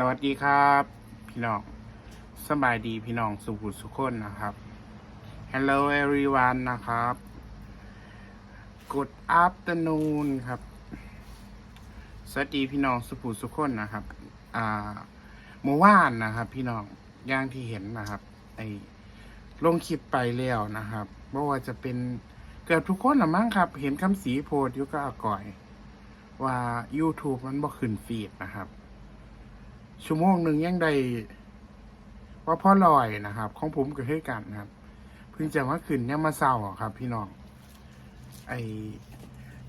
สวัสดีครับ พี่น้องสบายดีพี่น้องสุขุสุขคนนะครับ Hello everyone นะครับ Good afternoon ครับ สวัสดีพี่น้องสุขุสุขคนนะครับ อ่าเมื่อวานนะครับ พี่น้องอย่างที่เห็นนะครับไอลงคลิปไปแล้วนะครับไม่ว่าจะเป็นเกือบทุกคนละมั้งครับ เห็นคำสีโพดยุก็อาก่อย ว่า YouTube มันบ่ขึ้นฟีดนะครับ ชั่วโมงหนึ่งยังได้ว่าพ่อลอยนะครับ ของผมก็ให้กันนะครับ เพิ่งจะมาขึ้นเนี่ยมมาเศร้าครับ พี่น้องไอ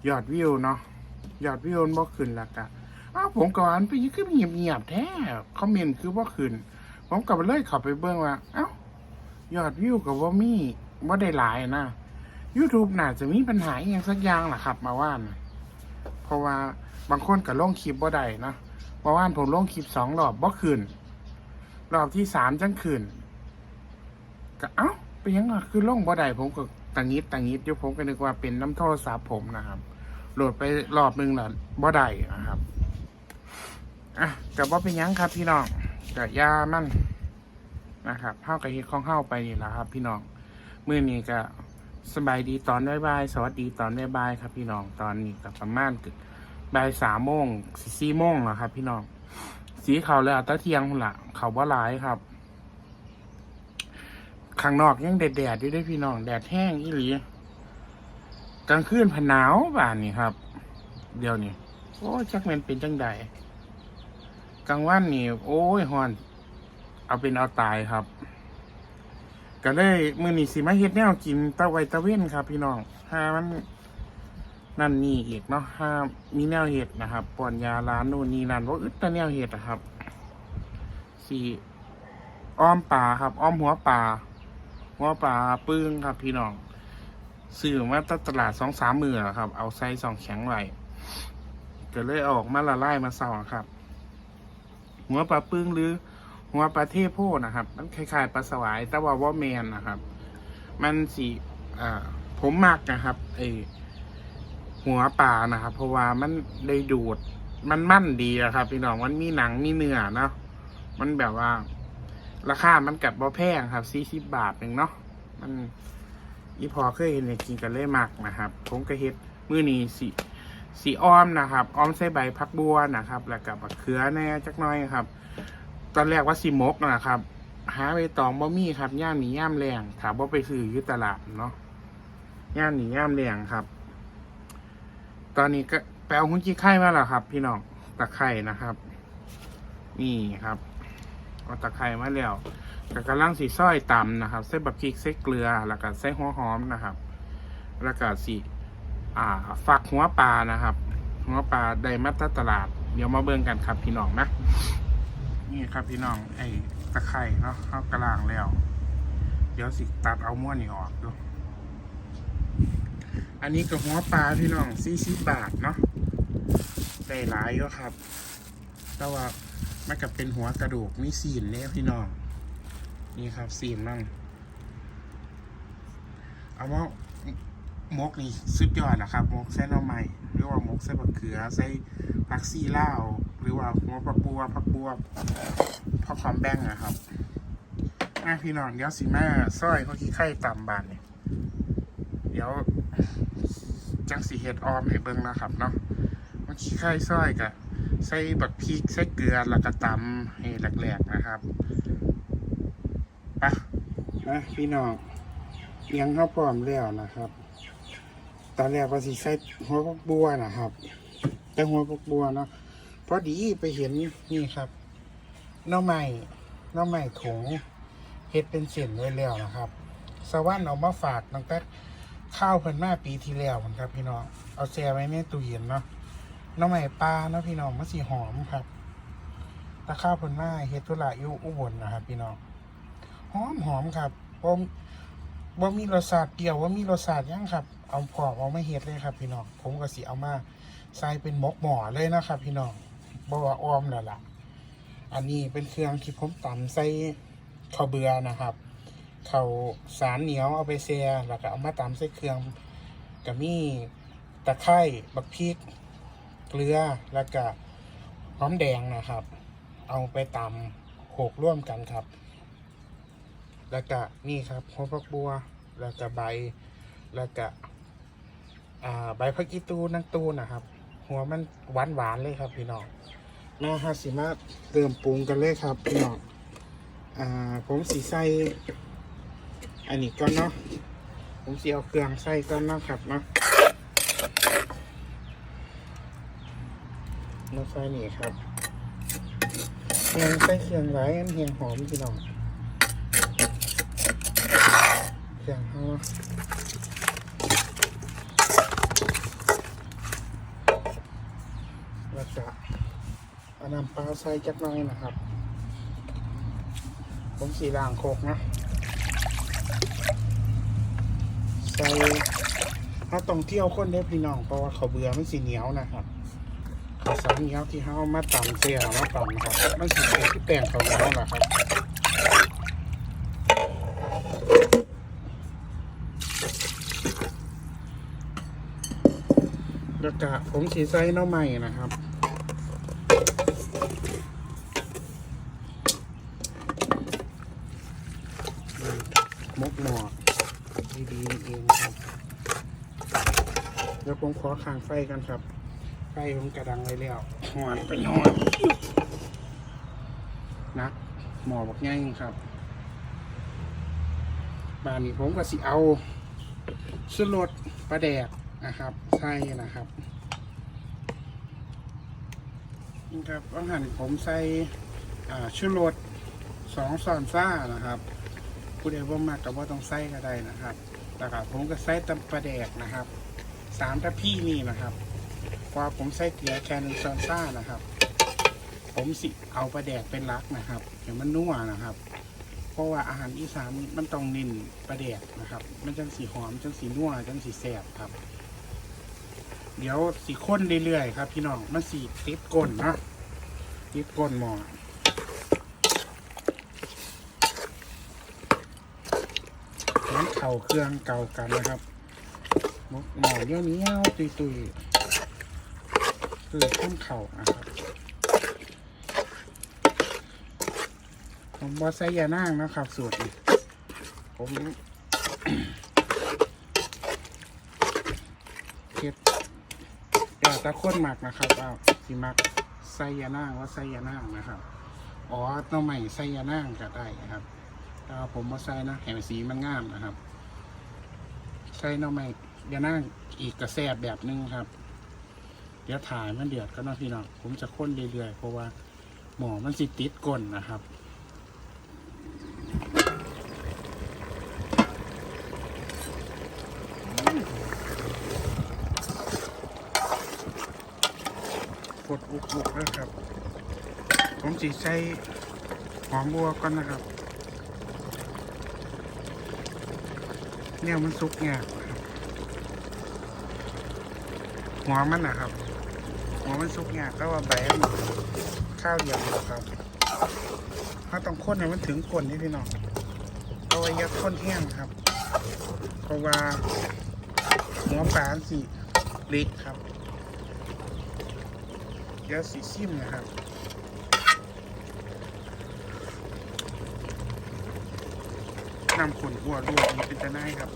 ยอดวิวเนาะยอดวิวบ่ขึ้นแล้วก็อ้าวผมก่อนไปยิ่งขึ้นเงียบๆแท้คอมเมนต์คือบ่ขึ้น ผมกลับเลยข้าไปเบิ่งว่า เอ้ายอดวิวกับว่ามีว่าได้หลายนะ YouTube น่าจะมีปัญหาอย่างสักอย่างแหละครับ มาว่านะเพราะว่าบางคนก็ลงคลิปบ่ได้นะ เมื่อวานผมลงคลิปสองรอบบ่คืนรอบที่สามจังคืนก็เอ้าเป็นยังไงคือลงบ่ได้ผมก็ตังงิดตังงิดอยู่ผมก็นึกว่าเป็นน้ำโทรศัพท์ผมนะครับโหลดไปรอบหนึ่งแล้วบ่ได้นะครับอะแต่ว่าเป็นยังครับ พี่น้องกะยามันนะครับเฮากับเฮ็ดของเฮาไปนี่แหละครับ พี่น้องมื้อนี้ก็สบายดีตอนบ่าย สวัสดีตอนบ่ายครับ พี่น้องตอนนี้ก็ประมาณเกือ บ่ายสามโมงสี่โมงแล้วครับ พี่น้อง สีเขาเลยอะตะเทียงพุ่นละเขาว่าร้ายครับข้างนอกยังแดดแดดอยู่ด้วยพี่น้องแดดแห้งอีหลีกลางคืนผนาวบ้านนี่ครับ เดี๋ยวนี้โอ้ยจักแมนเป็นจังใดกลางวันนี่โอ้ยฮอน เอาเป็นเอาตายครับ ก็เลยมือนี่สิมาเฮ็ดแนวกินตะไวตะเว้นครับ พี่น้องหามัน นั่นนี่อีกเนาะห้ามีแนวเหตุนะครับป้อนยาร้านนู่นนี่นั่นว่าอึดแต่แนวเหตุนะครับสี่อ้อมป่าครับ อ้อมหัวป่าหัวป่าปึ้งครับ พี่น้องซื้อมาตตลาดสองสามมือแล้วครับ เอาไซส์สองแข็งไว้ก็เลยออกมาละลายมาเศร้าครับ หัวปลาปึ้งหรือ หัวปลาเทพโพนะครับมันคล้ายๆปลาสวายแต่ว่าว่าแมนนะครับ มันสีอ่าผมมักนะครับไอ หัวปลานะครับ เพราะว่ามันได้ดูดมันมั่นดีอะครับพี่น้องมันมีหนังมีเนื้อเนาะมันแบบว่า ราคามันกัดบ่แพงครับสี่สิบบาทหนึ่งเนาะมันอีพอเคยเห็นเนี่ยกินกันเลยมากนะครับผมก็เฮ็ดมื้อนี้สีสีอ้อมนะครับอ้อมใส่ใบพักบัวนะครับ แล้วกับเขือแน่จักน้อยครับ ตอนแรกว่าสีมกนะครับหาไปตองบ่มีครับย่ามหนีย่ามแรงถามว่าไปซื้ออยุตลาดเนาะย่ามหนีย่ามแรงครับ ตอนนี้ก็ไปเอาหุ้นขี้ไข่มาแล้วครับ พี่น้องตะไคร่นะครับ นี่ครับเอาตะไคร่มาแล้วก็กำลังสีส้อยตำนะครับใส่บักพริกใส่เกลือ แล้วก็ใส่หัวหอมนะครับ แล้วก็สีอ่าฝักหัวปลานะครับ หัวปลาได้มาตตลาด เดี๋ยวมาเบิ่งกันครับ พี่น้องนะนี่ครับพี่น้องไอ้ตะไคร่เนาะเขากระล่างแล้ว เดี๋ยวสิตัดเอาม้วนนี่ออกดู อันนี้กับหัวปลาพี่น้องสี่สิบบาทเนาะได้หลายก็ครับ แต่ว่ามันกับเป็นหัวกระดูกมีสีนเนี่ยพี่น้อง นี่ครับสีนมั่งเอาว่ามกนี่สุดยอดนะครับ มกใส่หน่อไม้หรือว่ามกใส่บักเขือใส่ผักซีล่าหรือว่าหัวผักบัวผักบัวผักหอมแบงนะครับอะพี่น้องเดี๋ยวสิมาซอยเขาขี้ไข่ต่ำบานเนี่ยเดี๋ยว จังสีเห็ดออมให้เบิ่งนะครับเนาะมันขี้ไข่ซอยกะใส่บักพริกใส่เกลือแล้วก็ตำให้แหลกๆนะครับไปะนะพี่น้องเลี้ยงข้าวพร้อมแล้วนะครับ ตอนแรกว่าสิใส่หัวพกบัวนะครับ แต่หัวพกบัวเนาะพอดีไปเห็นนี่ครับน้องใหม่น้องใหม่ถุงเฮ็ดเป็นเส้นไว้แล้วนะครับสวรรค์เอามาฝากตั้งแต่ ข้าวเพิ่นมาปีที่แล้วมันครับ พี่น้อง เอาแช่ไว้ในตู้เย็นเนาะน้องใหม่ปลาเนาะพี่น้องมันสีหอมครับตะข้าวเพิ่นมาเฮ็ดธุระอยู่อุบลนะครับ พี่น้อง หอมหอมครับบ่บ่มีรสชาติเปรี้ยวว่ามีรสชาติยังครับ เอาพอเอาไมาเฮ็ดเลยครับ พี่น้อง ผมก็สิเอามาใส่เป็นมกหม้อเลยนะครับ พี่น้องบ่ว่าอ้อมแล้วล่ะ อันนี้เป็นเครื่องที่ผมตำใส่ข้าวเบือนะครับ เขาสารเหนียวเอาไปเซียแล้วก็เอามาตำใส่เครื่องก็มีตะไคร้บักพริก เกลือแล้วก็หอมแดงนะครับ เอาไปตำโขกร่วมกันครับ แล้วก็นี่ครับหัวฟักบัว แล้วก็ใบ แล้วก็ใบพักกีตูนังตูนะครับ หัวมันหวานหวานๆเลยครับพี่น้องมาฮาสิมาเติมปรุงกันเลยครับพี่น้องอ่าผมสีใส่ อันนี้ก่อนเนาะ ผมเสีเอาเครื่องใส่ก่อนเนาะครับเนาะมาใส่นี่ครับเครื่องใส่เครื่องไรอันเฮียงหอมพี่น้องเครื่องเขาเนาแล้วก็เอาน้ำปลาใส่จักหน่อยนะครับ ผมสีด่างโคกนะ ใส่ถ้าต้องเที่ยวคนได้พี่น้องเพราะว่าเขาเบื่อมันสีเหนียวนะครับข้าวสารเหนียวที่เขามาตำเสียมาตำครับมันสีเป็นที่แป้งเขาเหนียวแหละครับแล้วก็ผมสีใส่น้ำใหม่นะครับมกหมอ ดีเองครับเดี๋ยวผมขอค้างไฟกันครับ ไฟผมกระดังไว้แล้วหอนไปหอนนะหมอบอกง่ายครับบ้านนี้ผมก็สิเอาสุรสปลาแดกนะครับใส่นะครับนี่ครับอาหารผมใส่ชุรสสองซอนซ่านะครับ ผู้ใดว่ามากกับว่าต้องใส่ก็ได้นะครับแล้วก็ผมก็ใส่ตำปลาแดกนะครับสามทัพพี่นี่นะครับเพราะผมใส่เกลือแค่หนึ่งช้อนซ่านะครับ ผมสิเอาปลาแดกเป็นหลักนะครับเดี๋ยวมันนัวนะครับ เพราะว่าอาหารอีสานมันต้องน้นปลาแดกนะครับ มันจังสีหอมจังสีนัวจังสีแซ่บครับ เดี๋ยวสีข้นเรื่อยๆครับ พี่น้องมันสีติดก้นนะติดก้นหมอ น้ำ เข่าเครื่องเก่ากันนะครับหมกหมอเนี้ยวเนี้ยวตุยตุยคือข้นเข่านะครับผมบอใส่ยานั่งนะครับสูตรนี้ผมเก็บแต่ตะข้นหมักนะครับเอาสิมักใส่ยานั่งว่าใส่ยานั่งนะครับ อ๋อต้องใหม่ใส่ยานั่งก็ได้นะครับ ผมมาใส่นะแหมสีมันงามนะครับ ใส่น้องใหม่ยานั่งอีกกระแสบแบบนึงครับ เดี๋ยวถ่ายมันเดือดก็นาะพี่น้องผมจะค้นเรื่อยๆเพราะว่าหมอมันสิติดก้นนะครับกดอุกอุกแล้วครับ ผมจีใส่หอมบัวก่อนนะครับ เนี่ยมันสุกเนี่ยบหัวมันนะครับ หัวมันสุกเนี่ยก็ว่าใบมันข้าวเดียวหรอกครับถ้าต้องข้นให้มันถึงก้นนี่พี่น้องเอาไว้ยัดข้นแห้งครับเพราะว่าหัวปลาสีเล็กครับเดี๋ยวสีซิมนะครับ นำขนหัวรวมเป็นจะได้ครับ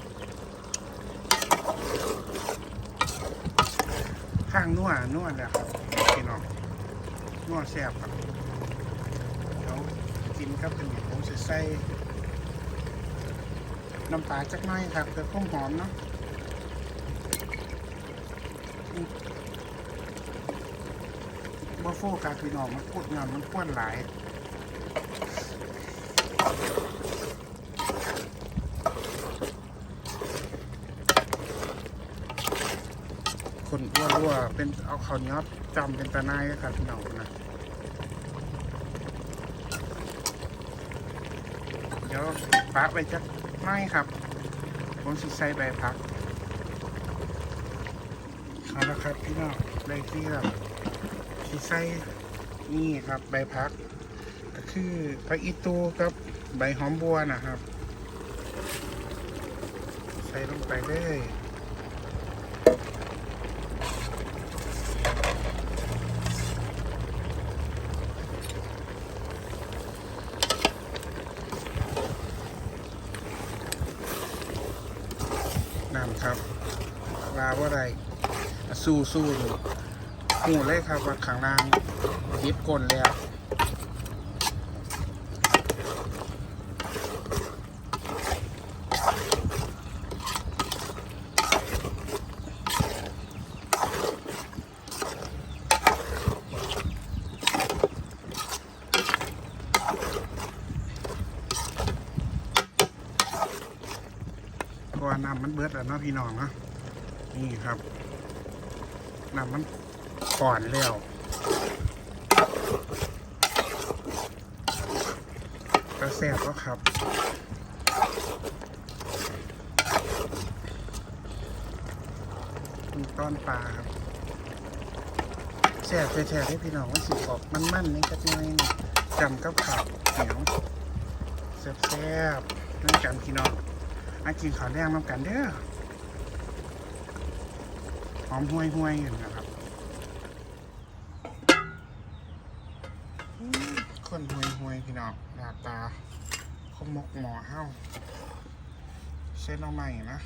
ข้างนัวนัวแล้วครับพี่น้องนัวแซ่บครับเดี๋ยวกินครับเป็นผมจะใส่น้ำปลาจักหน่อยครับเพื่อความหอมเนาะบ่โฟกัสพี่น้องมันพูดงานมันควนหลาย คนอ้วนรัว เป็นเอาข้าวเหนียวจำเป็นตะนายครับพี่น้องนะเดี๋ยวปะไปจักหน่ครับ ผมสิใส่ใบพักเอาละครับพี่น้องได้ที่ครับสิใส่นี่ครับใบพัก ก็คือผักอีตูกับใบหอมบัวนะครับ ใส่ลงไปเลย ว่าไร สู้สู้ดูหูเลยครับว่าข้างล่างยิบกลนแล้วพราะว่าน้ำมันเบิดแล้วเนาะพี่น้องเนาะนี่ครับ มันก่อนแล้วกระแสบก็ครับมีต้อนปลาครับแซ่บแท้ๆให้พี่น้องว่าสิออกมันๆนี่จักหน่อยนี่จำกับข้าวเหนียวแซ่บๆนั่นจำพี่น้องมากินข้าวแรงน้ำกันเด้อหอมห่วยห่วยๆกันนะครั คนห่วยห่วยๆพี่น้องหน้าตาขมกหมอเฮ้าเส้นเอาใหม่นะ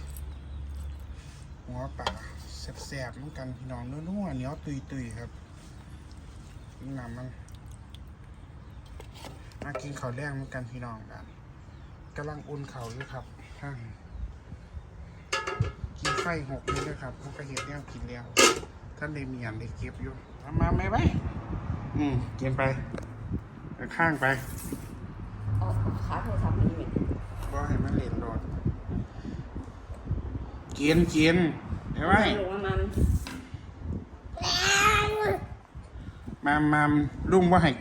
หัวป่าแสบๆน้ำกันพี่น้องนัวๆเหนียวตุยๆครับน้ำมันมากินข้าวแรงน้ำกันพี่น้องกันกำลังอุ่นเขาอยู่ครับข้างกินไฟหกนี่เลยครับพวกกระเห็ดเนี่ยกินแล้วท่านได้มีอย่างได้เก็บอยู่มาไหมไป อืมกินไปไป ข้างไปเอาขาโทรศัพท์มานี่ก็ให้มันเล่นโดนกินกินเห็นไหมลงมามันมามาลุงว่าให้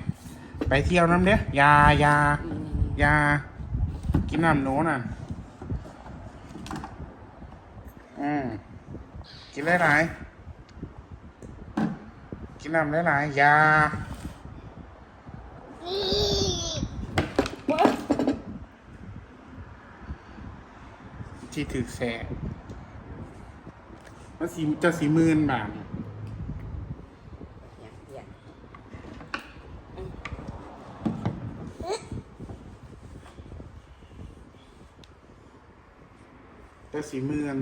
ไปเที่ยวน้ำเด้อยายานี่ยา กินน้ำหนูน่ะ อืมกินหลายๆ กินน้ำหลายๆยาที่ถือแสงมันสีจะสีมื่นบาทจะสีมื่น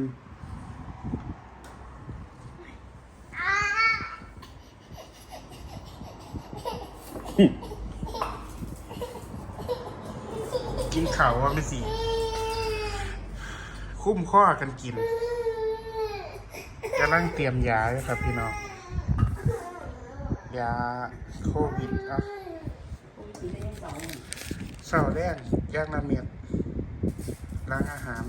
กินข่าวว่าไม่สีคุ้มข้อกันกินกำลังเตรียมยาอยู่ครับพี่น้อง ยาโควิดอะเสาร์แรกย่างน้ำเมียดล้างอาหาร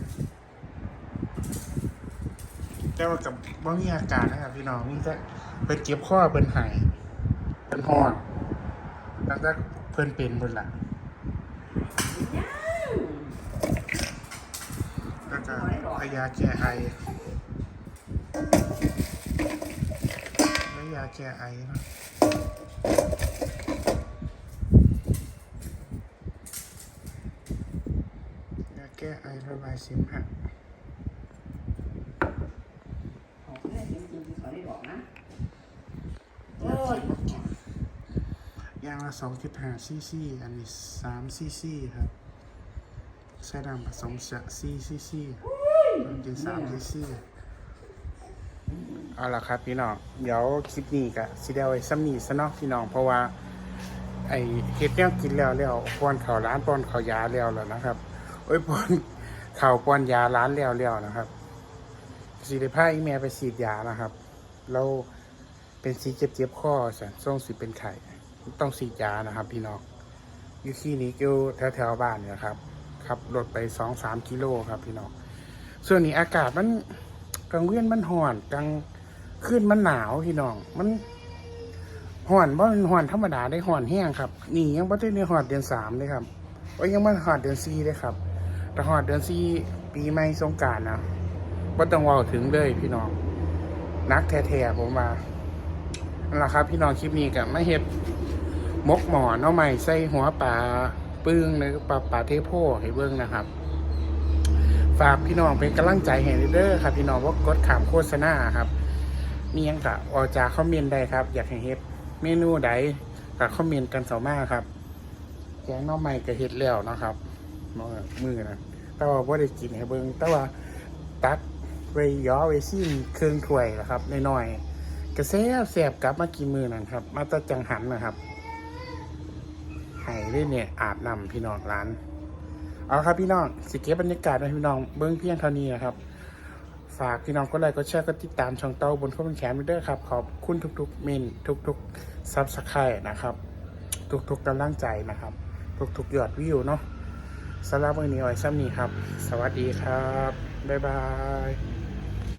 แต่ว่ากับว่ามีอาการนะครับพี่น้องนี่จะเป็นเจ็บข้อเป็นหายเป็นหอน แล้วก็เพิ่นเป็นบนหลังแล้วก็พยาแก้ไอแล้วยาแก้ไอเนาะยาแก้ไอระบายเสมหะ ของแม่จริงๆที่เขาได้บอกนะโอ้ย ยางละสองจุดห้าซีซีอันนี้สามซีซีครับใช้น้ำผสมจะซีซีซีมันเป็นสามซีซีเอาละครับพี่น้องเดี๋ยวคลิปนี้ก็สิเดเอาไว้ซ้ำนี้ซะเนาะพี่น้องเพราะว่า ไอเฮ็ดแนวกินแล้วแล้วป้อนข้าวร้านป้อนข้าวยาแล้วแล้วนะครับโอ้ยป้อนข้าวป้อนยาร้านแล้วแล้วนะครับสิได้พาอีแม่ไปฉีดยานะครับ เราเป็นสีเจ็บเจ็บๆข้อสันทรงสิเป็นไข่ ต้องฉีดยานะครับ พี่น้องอยู่ที่นี้ก็แถวแถวๆบ้านเนี่ยครับขับรถไปสองสามกิโลครับ พี่น้องส่วนนี้อากาศมันกลางเวียนมันห่อนกลางคืนมันหนาวพี่น้องมันห่อนว่ามันห่อนธรรมดาได้ห่อนแห้งครับนี่ยังไม่ได้ในห่อนเดือนสามเลยครับว่ายังไม่ห่อนเดือนสี่เลยครับแต่ห่อนเดือนสี่ปีใหม่สงการนะว่าต้องว่าถึงเลยพี่น้อง นักแท้ๆผมมานั่นแหละครับ พี่น้องคลิปนี้กับไม่เห็ด มกหมอเนาใหม่ใส่หัวปลาปึ้งในปลาปลาเทโพให้เบิ้งนะครับ ฝากพี่น้องเป็นกำลังใจให้เด้อครับ พี่น้องว่ากดขามโฆษณาครับ มียังกะออกจากคอมเมนต์ได้ครับ อยากให้เฮ็ดเมนูใดกับคอมเมนต์กันเสามาครับแกงน้อใหม่ก็เฮ็ดแล้วนะครับมือมือนะแต่ว่าบ่ได้กินให้เบิ่งแต่ว่าตัดไว้ย้อไว้ซิ่งเครื่องถ้วยนะครับน้อยๆกระแซบแสบกลับมากินมือนั่นครับ มาตะจังหันนะครับ ไห้ได้เนี่ยอาบน้ำพี่น้องร้าน เอาครับพี่น้องสิเก็บบรรยากาศให้พี่น้องเบิ้องเพียงเท่านี้นะครับ ฝากพี่น้องก็ไลค์ก็แชร์ก็ติดตามช่องเต้าบนข้อมูลแขนไปด้วยครับ ขอบคุณทุกๆเมนทุกๆซับสไครต์นะครับ ทุกๆกำลังใจนะครับ ทุกๆยอดวิวเนาะสำหรับวันนี้เอาไว้ซ้ำนี้ครับ สวัสดีครับ บ๊ายบาย